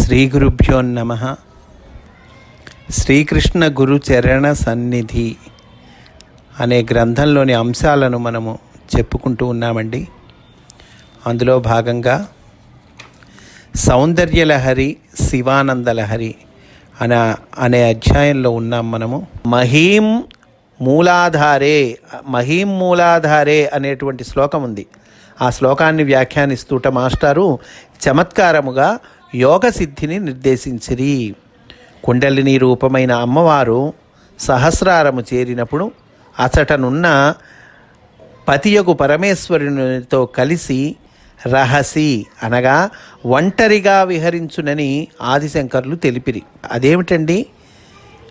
శ్రీ గురుభ్యో నమ. శ్రీకృష్ణ గురు చరణ సన్నిధి అనే గ్రంథంలోని అంశాలను మనము చెప్పుకుంటూ ఉన్నామండి. అందులో భాగంగా సౌందర్యలహరి శివానందలహరి అనే అనే అధ్యాయంలో ఉన్నాం మనము. మహీం మూలాధారే మహీం మూలాధారే అనేటువంటి శ్లోకం ఉంది ఆ శ్లోకాన్ని వ్యాఖ్యానిస్తూట మాస్టారు చమత్కారముగా యోగ సిద్ధిని నిర్దేశించిరి. కుండలిని రూపమైన అమ్మవారు సహస్రారము చేరినప్పుడు అచటనున్న పతియగు పరమేశ్వరునితో కలిసి రహసి అనగా ఒంటరిగా విహరించునని ఆదిశంకర్లు తెలిపిరి. అదేమిటండి?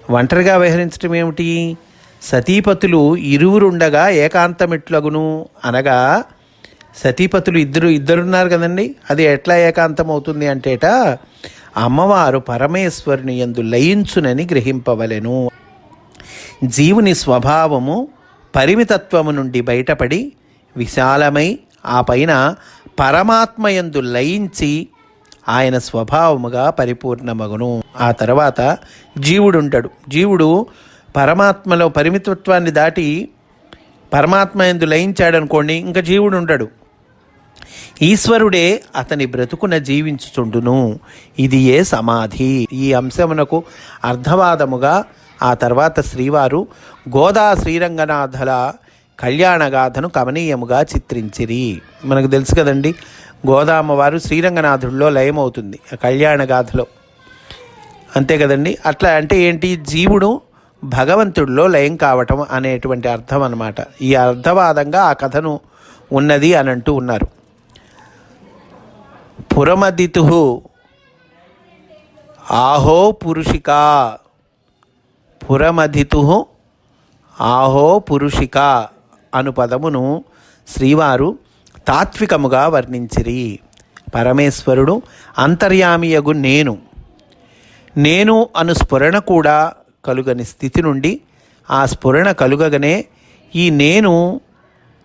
ఒంటరిగా విహరించడం ఏమిటి? సతీపతులు ఇరువురుండగా ఏకాంతమిట్లగును అనగా సతీపతులు ఇద్దరు ఇద్దరున్నారు కదండి. అది ఎట్లా ఏకాంతం అవుతుంది అంటేట అమ్మవారు పరమేశ్వరుని ఎందు లయించునని గ్రహింపవలెను. జీవుని స్వభావము పరిమితత్వము నుండి బయటపడి విశాలమై ఆ పైన పరమాత్మయందు లయించి ఆయన స్వభావముగా పరిపూర్ణమగును. ఆ తర్వాత జీవుడు ఉంటాడు జీవుడు పరమాత్మలో పరిమితత్వాన్ని దాటి పరమాత్మ ఎందు లయించాడనుకోండి ఇంకా జీవుడు ఉంటాడు ఈశ్వరుడే అతని బ్రతుకున జీవించుచుండును. ఇది ఏ సమాధి? ఈ అంశమునకు అర్ధవాదముగా ఆ తర్వాత శ్రీవారు గోదా శ్రీరంగనాథల కళ్యాణగాథను కమనీయముగా చిత్రించిరి. మనకు తెలుసు కదండి గోదామ్మవారు శ్రీరంగనాథుడిలో లయమవుతుంది ఆ కళ్యాణగాథలో. అంతే కదండి అట్లా అంటే ఏంటి? జీవుడు భగవంతుడిలో లయం కావటం అనేటువంటి అర్థం అనమాట ఈ అర్థవాదంగా ఆ కథను ఉన్నది అని అంటూ ఉన్నారు. పురమదితు ఆహో పురుషిక. పురమధితు ఆహో పురుషిక అను పదమును శ్రీవారు తాత్వికముగా వర్ణించిరి. పరమేశ్వరుడు అంతర్యామియగు నేను. నేను అను స్ఫురణ కూడా కలుగని స్థితి నుండి ఆ స్ఫురణ కలుగగనే ఈ నేను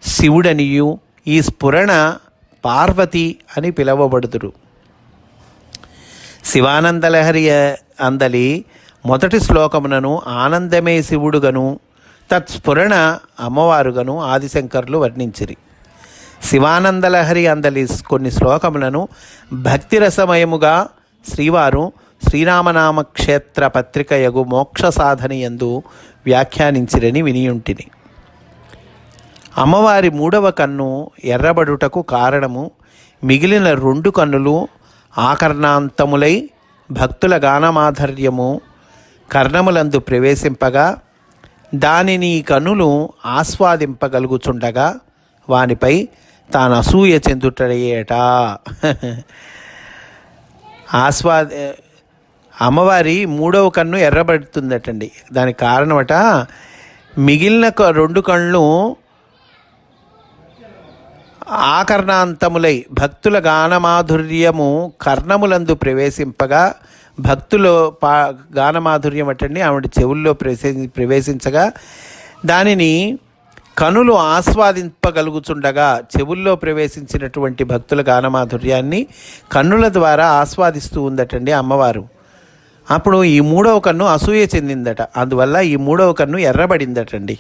శివుడనియు ఈ స్ఫురణ పార్వతి అని పిలువబడుదురు శివానందలహరి అందలి మొదటి శ్లోకమునను ఆనందమే శివుడుగను తత్స్ఫురణ అమ్మవారుగను ఆదిశంకర్లు వర్ణించిరి. శివానందలహరి అందలి కొన్ని శ్లోకములను భక్తిరసమయముగా శ్రీవారు శ్రీరామనామ క్షేత్ర పత్రికయగు మోక్ష సాధనయందు వ్యాఖ్యానించిరని వినియుంటిని. అమ్మవారి మూడవ కన్ను ఎర్రబడుటకు కారణము మిగిలిన రెండు కన్నులు ఆకర్ణాంతములై భక్తుల గానమాధర్యము కర్ణములందు ప్రవేశింపగా దానిని ఈ కన్నులు ఆస్వాదింపగలుగుచుండగా వానిపై తాను అసూయ చెందుటయ్యేట ఆస్వా అమ్మవారి మూడవ కన్ను ఎర్రబడుతుందటండి. దానికి కారణమట మిగిలిన క- రెండు కళ్ళు ఆకర్ణాంతములై భక్తుల గానమాధుర్యము కర్ణములందు ప్రవేశింపగా భక్తులు పా గానమాధుర్యం అటండి ఆవిడ చెవుల్లో ప్రవేశి ప్రవేశించగా దానిని కనులు ఆస్వాదింపగలుగుచుండగా చెవుల్లో ప్రవేశించినటువంటి భక్తుల గానమాధుర్యాన్ని కన్నుల ద్వారా ఆస్వాదిస్తూ ఉందటండి అమ్మవారు. అప్పుడు ఈ మూడవ కన్ను అసూయ చెందిందట. అందువల్ల ఈ మూడవ కన్ను ఎర్రబడిందటండి.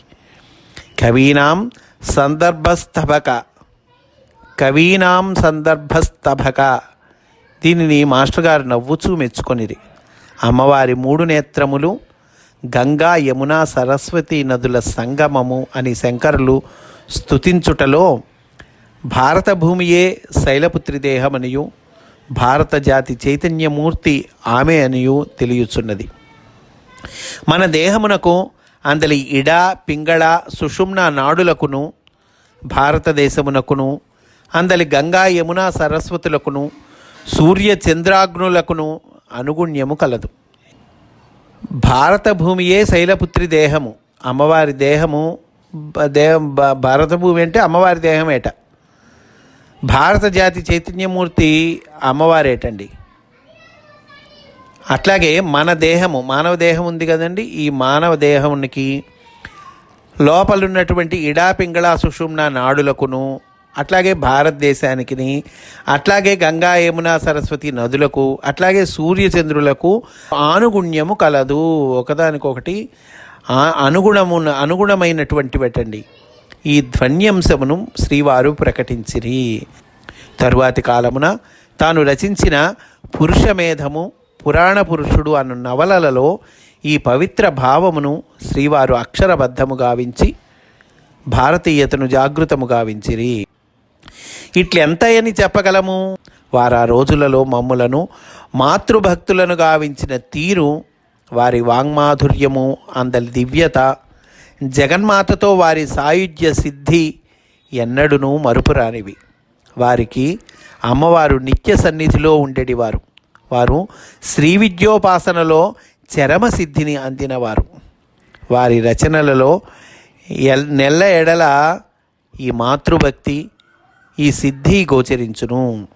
కవీనాం సందర్భస్తభక కవీనాం సందర్భస్తభక దీనిని మాస్టర్ గారు నవ్వుచూ మెచ్చుకొనిరి. అమ్మవారి మూడు నేత్రములు గంగా యమున సరస్వతి నదుల సంగమము అని శంకరులు స్థుతించుటలో భారత భూమియే శైలపుత్రి దేహమనియు భారత జాతి చైతన్యమూర్తి ఆమె అనియు తెలియచున్నది. మన దేహమునకు అందలి ఇడ పింగళ సుషుమ్న నాడులకును భారతదేశమునకును అందలి గంగా యమున సరస్వతులకును సూర్య చంద్రాగ్నులకును అనుగుణ్యము కలదు. భారత భూమియే శైలపుత్రి దేహము. అమ్మవారి దేహము దేహం భారత భూమి అంటే అమ్మవారి దేహమేట. భారత జాతి చైతన్యమూర్తి అమ్మవారేటండి. అట్లాగే మన దేహము మానవ దేహం ఉంది కదండి. ఈ మానవ దేహానికి లోపలున్నటువంటి ఇడా పింగళ సుషుమ్న నాడులకును అట్లాగే భారతదేశానికి అట్లాగే గంగా యమున సరస్వతి నదులకు అట్లాగే సూర్యచంద్రులకు ఆనుగుణ్యము కలదు. ఒకదానికొకటి అనుగుణమున అనుగుణము అనుగుణమైనటువంటి పెట్టండి ఈ ధ్వన్యంశమును శ్రీవారు ప్రకటించిరి. తరువాతి కాలమున తాను రచించిన పురుషమేధము పురాణ పురుషుడు అను నవలలలో ఈ పవిత్ర భావమును శ్రీవారు అక్షరబద్ధము గావించి భారతీయతను జాగృతము గావించిరి. ఇట్లెంతయని చెప్పగలము? వారా రోజులలో మమ్ములను మాతృభక్తులను గావించిన తీరు వారి వాంగ్మాధుర్యము అందరి దివ్యత జగన్మాతతో వారి సాయుధ్య సిద్ధి ఎన్నడునూ మరుపురానివి. వారికి అమ్మవారు నిత్య సన్నిధిలో ఉండేటివారు. వారు శ్రీ విద్యోపాసనలో చరమ సిద్ధిని అందినవారు. వారి రచనలలో ఎల్ నెల్ల ఎడల ఈ మాతృభక్తి ఈ సిద్ధి గోచరించును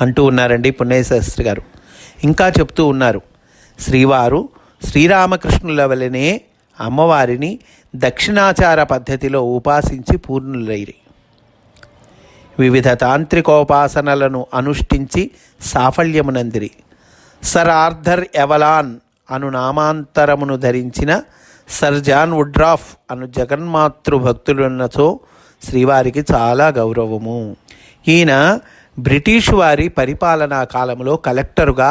అంటూ ఉన్నారండి పుణ్యశాస్త్రి గారు. ఇంకా చెప్తూ ఉన్నారు. శ్రీవారు శ్రీరామకృష్ణుల వలనే అమ్మవారిని దక్షిణాచార పద్ధతిలో ఉపాసించి పూర్ణులైరి. వివిధ తాంత్రికోపాసనలను అనుష్ఠించి సాఫల్యమునందిరి. సర్ ఆర్థర్ ఎవలాన్ అను నామాంతరమును ధరించిన సర్ జాన్ వుడ్రాఫ్ అను జగన్మాతృ భక్తులున్నచో శ్రీవారికి చాలా గౌరవము. ఈయన బ్రిటిష్ వారి పరిపాలనా కాలంలో కలెక్టరుగా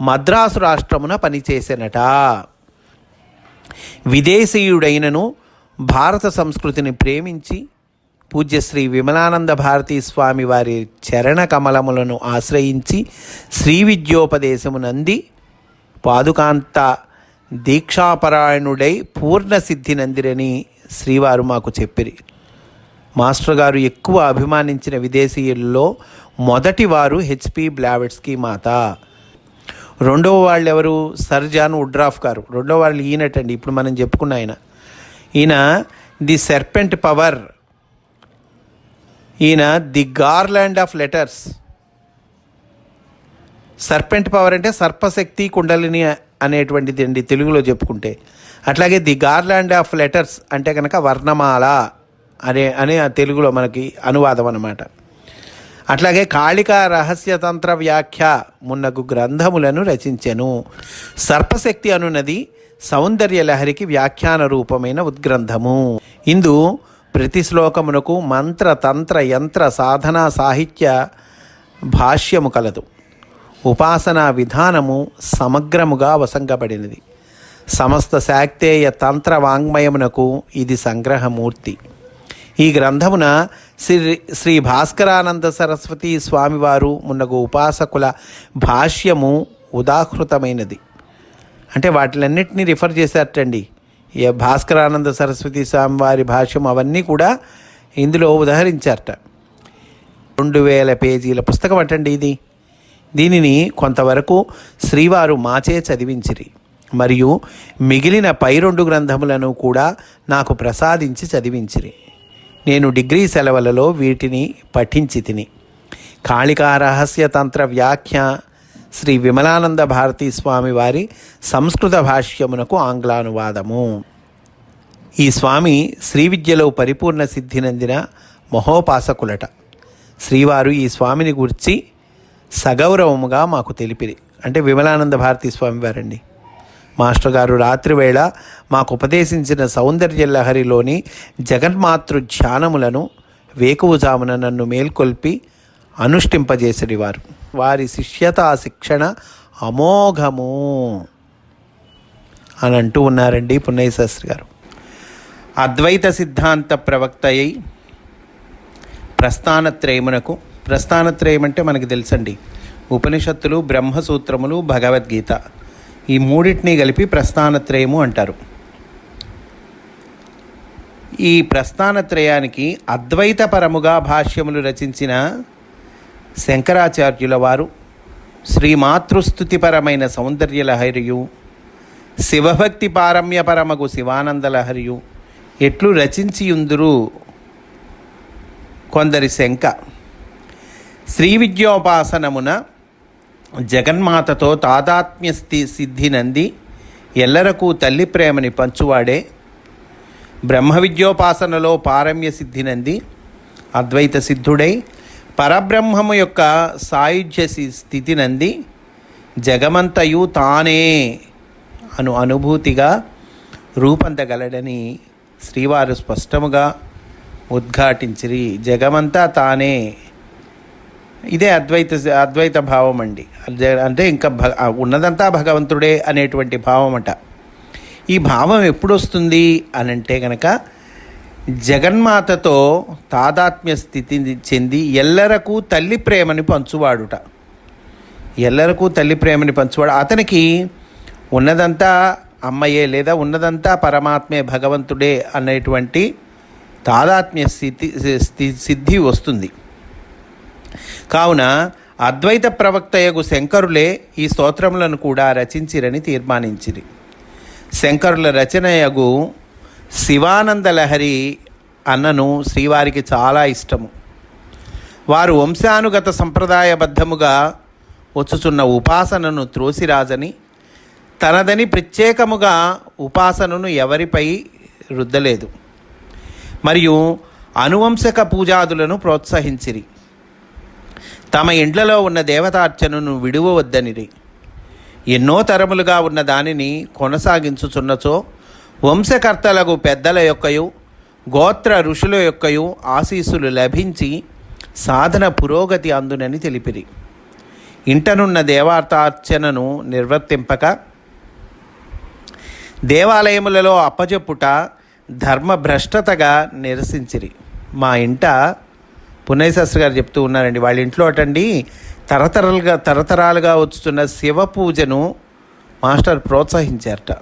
మద్రాసు రాష్ట్రమున పనిచేసినట. విదేశీయుడైనను భారత సంస్కృతిని ప్రేమించి పూజ్యశ్రీ విమలానంద భారతీ స్వామి వారి చరణ కమలములను ఆశ్రయించి శ్రీ విద్యోపదేశమునంది పాదుకాంత దీక్షాపరాయణుడై పూర్ణ సిద్ధి నందిరని శ్రీవారు మాకు చెప్పిరి మాస్టర్ గారు ఎక్కువ అభిమానించిన విదేశీయుల్లో మొదటి వారు హెచ్పి బ్లావెట్స్కి మాత. రెండవ వాళ్ళు ఎవరు సర్జాన్ ఉడ్రాఫ్ గారు. రెండవ వాళ్ళు ఈయనటండి. ఇప్పుడు మనం చెప్పుకున్న ఆయన. ఈయన ది సెర్పెంట్ పవర్. ఈయన the garland of letters. Serpent power అంటే సర్పశక్తి కుండలిని అనేటువంటిది అండి తెలుగులో చెప్పుకుంటే. అట్లాగే ది గార్లాండ్ ఆఫ్ లెటర్స్ అంటే కనుక వర్ణమాల. అనే అనే తెలుగులో మనకి అనువాదం అన్నమాట. అట్లాగే కాళికా రహస్యతంత్ర వ్యాఖ్య మున్నగు గ్రంథములను రచించెను. సర్పశక్తి అనున్నది సౌందర్య లహరికి వ్యాఖ్యాన రూపమైన ఉద్గ్రంథము. ఇందు ప్రతి శ్లోకమునకు మంత్ర తంత్ర యంత్ర సాధనా సాహిత్య భాష్యము కలదు. ఉపాసనా విధానము సమగ్రముగా వసంగబడినది సమస్త శాక్తేయ తంత్ర వాంగ్మయమునకు ఇది సంగ్రహమూర్తి. ఈ గ్రంథమున శ్రీ శ్రీ భాస్కరానంద సరస్వతి స్వామివారు మున్నగు ఉపాసకుల భాష్యము ఉదాహృతమైనది. అంటే వాటిలన్నింటినీ రిఫర్ చేశారటండి. ఏ భాస్కరానంద సరస్వతి స్వామివారి భాష్యం అవన్నీ కూడా ఇందులో ఉదహరించారట. రెండు వేల పేజీల పుస్తకం అటండి ఇది. దీనిని కొంతవరకు శ్రీవారు మాచే చదివించిరి. మరియు మిగిలిన పై రెండు గ్రంథములను కూడా నాకు ప్రసాదించి చదివించిరి. నేను డిగ్రీ సెలవులలో వీటిని పఠించి తిని. కాళికా రహస్య తంత్ర వ్యాఖ్య శ్రీ విమలానంద భారతీ స్వామి వారి సంస్కృత భాష్యమునకు ఆంగ్లానువాదము. ఈ స్వామి శ్రీ విద్యలో పరిపూర్ణ సిద్ధినందిన మహోపాసకులట. శ్రీవారు ఈ స్వామిని గురించి సగౌరవముగా మాకు తెలిపిరి. అంటే విమలానంద భారతీ స్వామి వారండి. మాస్టర్ గారు రాత్రివేళ మాకు ఉపదేశించిన సౌందర్య లహరిలోని జగన్మాతృ ధ్యానములను వేకువజామున నన్ను మేల్కొల్పి అనుష్ఠింపజేసడివారు. వారి శిష్యతా శిక్షణ అమోఘము అని అంటూ ఉన్నారండి పున్నయ్య శాస్త్రి గారు. అద్వైత సిద్ధాంత ప్రవక్త అయి ప్రస్థానత్రయమునకు ప్రస్థానత్రయం అంటే మనకి తెలుసండి. ఉపనిషత్తులు బ్రహ్మసూత్రములు భగవద్గీత ఈ మూడింటిని కలిపి ప్రస్థానత్రయము అంటారు. ఈ ప్రస్థానత్రయానికి అద్వైతపరముగా భాష్యములు రచించిన శంకరాచార్యుల వారు శ్రీమాతృస్థుతిపరమైన సౌందర్యలహరియు శివభక్తి పారమ్యపరమగు శివానందలహరియు ఎట్లు రచించియుందురు కొందరి శంక. శ్రీ విద్యోపాసనమున జగన్మాతతో తాదాత్మ్య సిద్ధి నంది ఎల్లరకు తల్లి ప్రేమని పంచువాడే బ్రహ్మ విద్యోపాసనలో పారమ్య సిద్ధి నంది అద్వైత సిద్ధుడై పరబ్రహ్మము యొక్క సాయుధ్య స్థితి నంది జగమంతయు తానే అను అనుభూతిగా రూపొందగలడని శ్రీవారు స్పష్టముగా ఉద్ఘాటించిరి. జగమంతా తానే. ఇదే అద్వైత అద్వైత భావం అండి అంటే ఇంకా భ ఉన్నదంతా భగవంతుడే అనేటువంటి భావం అట ఈ భావం ఎప్పుడు వస్తుంది అని అంటే కనుక జగన్మాతతో తాదాత్మ్య స్థితి చెంది ఎల్లరకు తల్లి ప్రేమని పంచువాడుట. ఎల్లరకు తల్లి ప్రేమని పంచువాడు. అతనికి ఉన్నదంతా అమ్మయే లేదా ఉన్నదంతా పరమాత్మే భగవంతుడే అనేటువంటి తాదాత్మ్య స్థితి సిద్ధి వస్తుంది. కావున అద్వైత ప్రవక్తయగు శంకరులే ఈ స్తోత్రములను కూడా రచించిరని తీర్మానించిరి. శంకరుల రచనయగు శివానంద లహరి అన్నను శ్రీవారికి చాలా ఇష్టము. వారు వంశానుగత సంప్రదాయబద్ధముగా వచ్చుచున్న ఉపాసనను త్రోసిరాజని తనదని ప్రత్యేకముగా ఉపాసనను ఎవరిపై రుద్దలేదు. మరియు అనువంశక పూజాదులను ప్రోత్సహించిరి. తమ ఇండ్లలో ఉన్న దేవతార్చనను విడువవద్దనిరి. ఎన్నో తరములుగా ఉన్న దానిని కొనసాగించుచున్నచో వంశకర్తలకు పెద్దల యొక్కయు గోత్ర ఋషుల యొక్కయు ఆశీస్సులు లభించి సాధన పురోగతి అందునని తెలిపిరి. ఇంటనున్న దేవార్థార్చనను నిర్వర్తింపక దేవాలయములలో అప్పజెప్పుట ధర్మభ్రష్టతగా నిరసించిరి. మా ఇంట పున్నయ్య శాస్త్రి గారు చెప్తూ ఉన్నారండి వాళ్ళ ఇంట్లో అటండి తరతరాలుగా తరతరాలుగా వచ్చుతున్న శివ పూజను మాస్టర్ ప్రోత్సహించారట.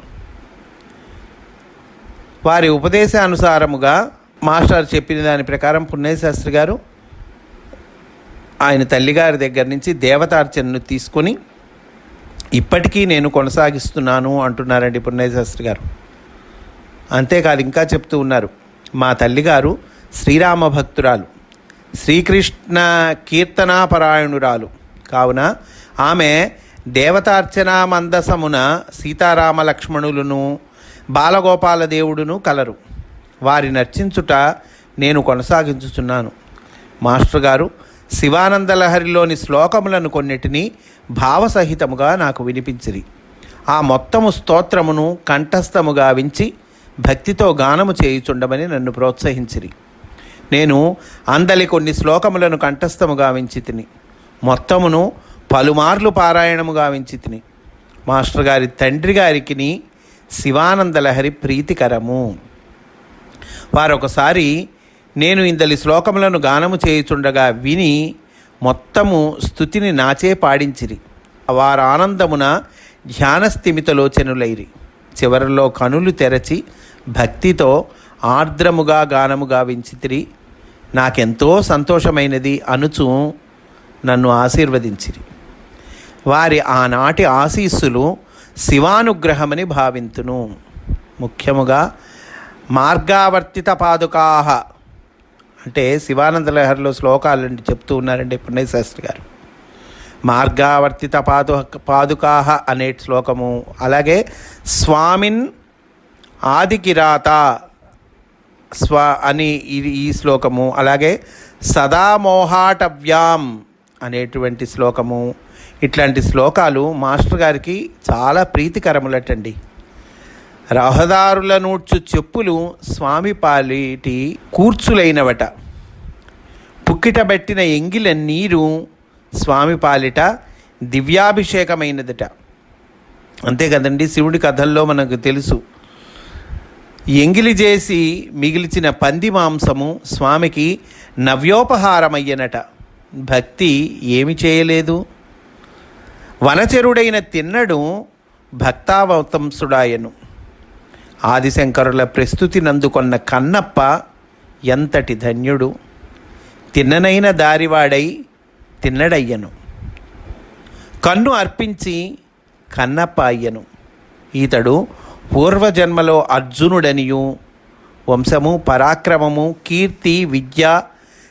వారి ఉపదేశానుసారముగా మాస్టర్ చెప్పిన దాని ప్రకారం పుణ్యశాస్త్రి శాస్త్రి గారు ఆయన తల్లిగారి దగ్గర నుంచి దేవతార్చనను తీసుకొని ఇప్పటికీ నేను కొనసాగిస్తున్నాను అంటున్నారండి పుణ్యశాస్త్రి గారు. అంతేకాదు ఇంకా చెప్తూ ఉన్నారు మా తల్లిగారు శ్రీరామ భక్తురాలు శ్రీకృష్ణ కీర్తనాపరాయణురాలు కావున ఆమె దేవతార్చనా మందసమున సీతారామ లక్ష్మణులను బాలగోపాల దేవుడును కలరు. వారి నర్చించుట నేను కొనసాగించుచున్నాను. మాస్టర్ గారు శివానందలహరిలోని శ్లోకములను కొన్నిటిని భావసహితముగా నాకు వినిపించిరి. ఆ మొత్తము స్తోత్రమును కంఠస్థముగా వించి భక్తితో గానము చేయుచుండమని నన్ను ప్రోత్సహించిరి. నేను అందలి కొన్ని శ్లోకములను కంఠస్థముగా వించి తిని మొత్తమును పలుమార్లు పారాయణము గావించి తిని మాస్టర్ గారి తండ్రి గారికి శివానందలహరి ప్రీతికరము. వారొకసారి నేను ఇందలి శ్లోకములను గానము చేయుచుండగా విని మొత్తము స్థుతిని నాచే పాడించిరి. వారు ఆనందమున ధ్యానస్థిమితలోచనులైరి చివరిలో కనులు తెరచి భక్తితో ఆర్ద్రముగా గానము గావించితిరి. నాకెంతో సంతోషమైనది అనుచు నన్ను ఆశీర్వదించిరి. వారి ఆనాటి ఆశీస్సులు శివానుగ్రహమని భావింతును. ముఖ్యముగా మార్గావర్తిత పాదుకాహ. అంటే శివానంద లహరిలో శ్లోకాలండి చెప్తూ ఉన్నారండి పున్నయ్య శాస్త్రి గారు. మార్గావర్తిత పాదు పాదుకాహ అనే శ్లోకము. అలాగే స్వామిన్ ఆదికిరాత స్వ అని ఈ శ్లోకము. అలాగే సదా మోహాటవ్యాం అనేటువంటి శ్లోకము. ఇట్లాంటి శ్లోకాలు మాస్టర్ గారికి చాలా ప్రీతికరములటండి. రహదారుల నూడ్చు చెప్పులు స్వామి పాలిటి కూర్చులైనవట. పుక్కిటబెట్టిన ఎంగిల నీరు స్వామి పాలిట దివ్యాభిషేకమైనదట. అంతే కదండి శివుడి కథల్లో మనకు తెలుసు. ఎంగిలి చేసి మిగిల్చిన పంది మాంసము స్వామికి నవ్యోపహారమయ్యనట. భక్తి ఏమి చేయలేదు. వనచరుడైన తిన్నడు భక్తావతంసుడాయను. ఆదిశంకరుల ప్రస్తుతి నందుకొన్న కన్నప్ప ఎంతటి ధన్యుడు. తిన్ననైన దారివాడై తిన్నడయ్యను. కన్ను అర్పించి కన్నప్ప అయ్యను. ఈతడు పూర్వజన్మలో అర్జునుడనియు. వంశము పరాక్రమము కీర్తి విద్య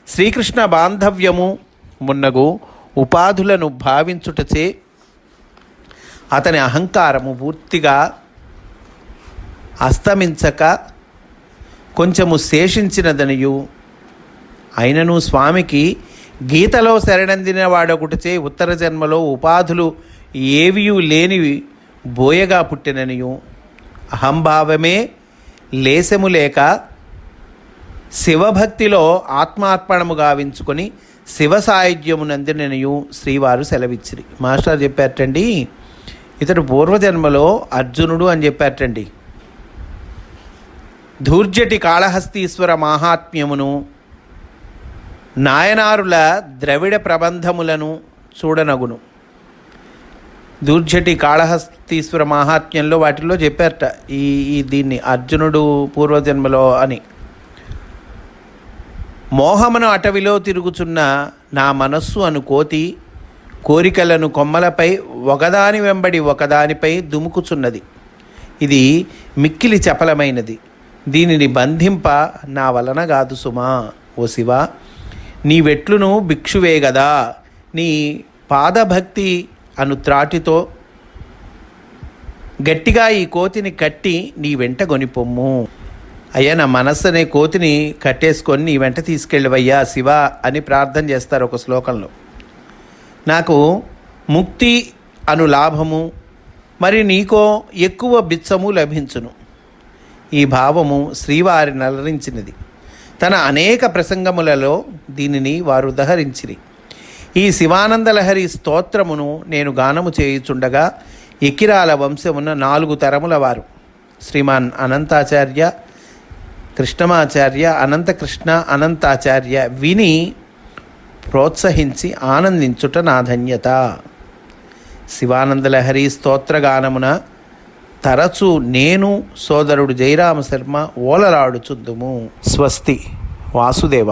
శ్రీకృష్ణ బాంధవ్యము మున్నగు ఉపాధులను భావించుటచే అతని అహంకారము పూర్తిగా అస్తమించక కొంచెము శేషించినదనియు. అయినను స్వామికి గీతలో శరణందిన వాడొకటిచే ఉత్తర జన్మలో ఉపాధులు ఏవియు లేనివి బోయగా పుట్టిననియు. అహంభావమే లేశము లేక శివభక్తిలో ఆత్మార్పణము గావించుకొని శివ సాయుధ్యమునందిననియు శ్రీవారు సెలవిచ్చిరి. మాస్టర్ చెప్పారటండి ఇతడు పూర్వజన్మలో అర్జునుడు అని చెప్పారటండి. ధూర్జటి కాళహస్తీశ్వర మాహాత్మ్యమును నాయనారుల ద్రవిడ ప్రబంధములను చూడనగును. దూర్జటి కాళహస్తీశ్వర మాహాత్మ్యంలో వాటిల్లో చెప్పారట ఈ ఈ దీన్ని అర్జునుడు పూర్వజన్మలో అని. మోహమును అటవిలో తిరుగుచున్న నా మనస్సు అను కోతి కోరికలను కొమ్మలపై ఒకదాని వెంబడి ఒకదానిపై దుముకుచున్నది. ఇది మిక్కిలి చపలమైనది. దీనిని బంధింప నా వలన కాదు సుమా ఓ శివ. నీ వెట్లును భిక్షువే గదా. నీ పాదభక్తి అను త్రాటితో గట్టిగా ఈ కోతిని కట్టి నీ వెంట గొనిపొమ్ము అయ్యా నా మనస్సు అనే కోతిని కట్టేసుకొని నీ వెంట తీసుకెళ్ళవయ్యా శివ అని ప్రార్థన చేస్తారు ఒక శ్లోకంలో. నాకు ముక్తి అను లాభము మరి నీకో ఎక్కువ బిచ్చము లభించును. ఈ భావము శ్రీవారి నలరించినది. తన అనేక ప్రసంగములలో దీనిని వారు దహరించిరి. ఈ శివానందలహరి స్తోత్రమును నేను గానము చేయుచుండగా ఇకిరాల వంశమున నాలుగు తరముల వారు. శ్రీమాన్ అనంతాచార్య కృష్ణమాచార్య అనంతకృష్ణ అనంతాచార్య విని ప్రోత్సహించి ఆనందించుట నా ధన్యత. శివానందలహరి స్తోత్రగానమున తరచు నేను సోదరుడు జయరామ శర్మ ఓలలాడుచుద్దుము స్వస్తి వాసుదేవ.